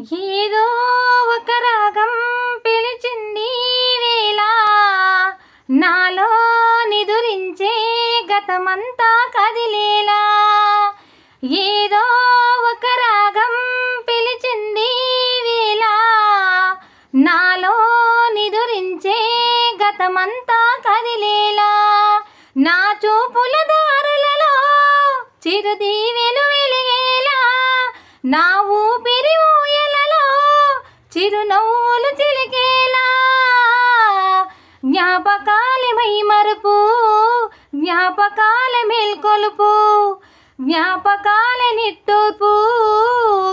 ఏదో ఒక రాగం పిలిచింది వేళ. నాలో నిదురించే గతమంతా కదిలేలా. ఏదో ఒక రాగం పిలిచింది వేళ. నాలో నిదురించే గతమంతా కదిలేలా. నా చూపుల దారులలో చిరుదీవెలు వెలిగేలా. నా ఊపిరి ఊయ చిరునవ్వులు చిలికేలా. జ్ఞాపకాలమై మరుపు జ్ఞాపకాల మేల్కొలుపు జ్ఞాపకాల నిట్టూర్పు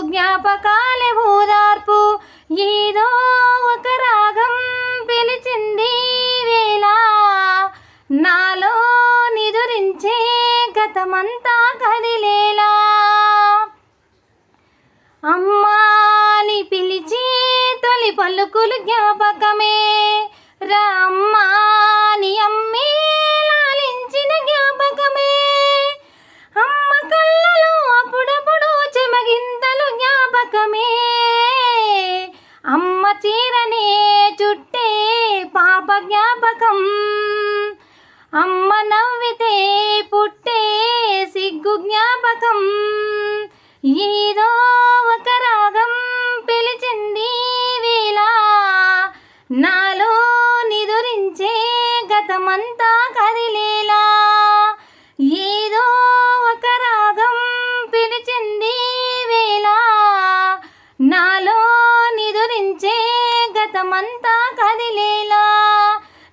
జ్ఞాపకాల ఊదార్పు. ఏదో ఒక రాగం పిలిచింది వేళ నాలో నిదురించే గతమంతా కదిలేలా పలుకులు జ్ఞాపకమే. రమ్మాని అమ్మే లాలించిన జ్ఞాపకమే. అమ్మ కళ్ళలో అప్పుడప్పుడు చెమగింతలు జ్ఞాపకమే. అమ్మ చీరనే చుట్టే పాప జ్ఞాపకం. అమ్మ నవ్వితే పుట్టే సిగ్గు జ్ఞాపకం. ఈ అంతా కదిలేలా. ఏదో ఒక రాగం పిలిచింది వేళ. నాలో నిదురించే గతమంతా కదిలేలా.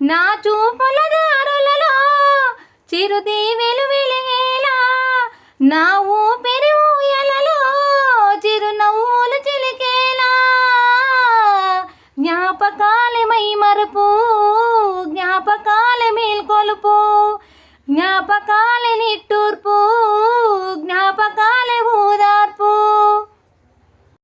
నా చూపుల దారులలో చిరుదీవెలు వెలిగేలా. నా ఊపి జ్ఞాపకాలమై మరపు జ్ఞాపకాల మేల్కొలుపు జ్ఞాపకాల నిట్టూర్పు